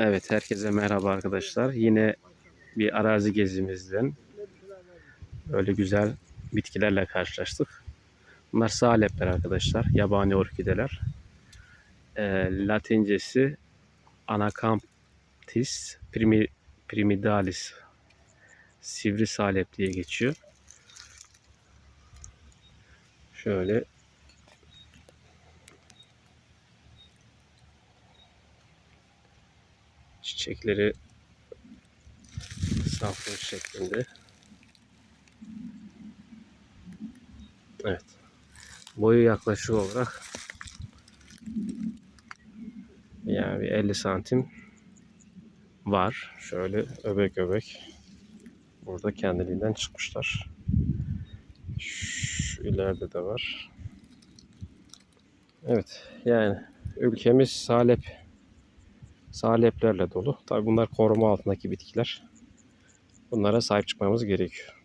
Evet, herkese merhaba arkadaşlar. Yine bir arazi gezimizden öyle güzel bitkilerle karşılaştık. Bunlar salepler arkadaşlar, yabani orkideler. Ee, Latincesi Anacamptis primi, primidalis sivri salep diye geçiyor. Şöyle çiçekleri saflık şeklinde. Evet. Boyu yaklaşık olarak yani bir 50 santim var. Şöyle öbek öbek. Burada kendiliğinden çıkmışlar. Şu ileride de var. Evet. Yani ülkemiz salep saleplerle dolu. Tabi bunlar koruma altındaki bitkiler. Bunlara sahip çıkmamız gerekiyor.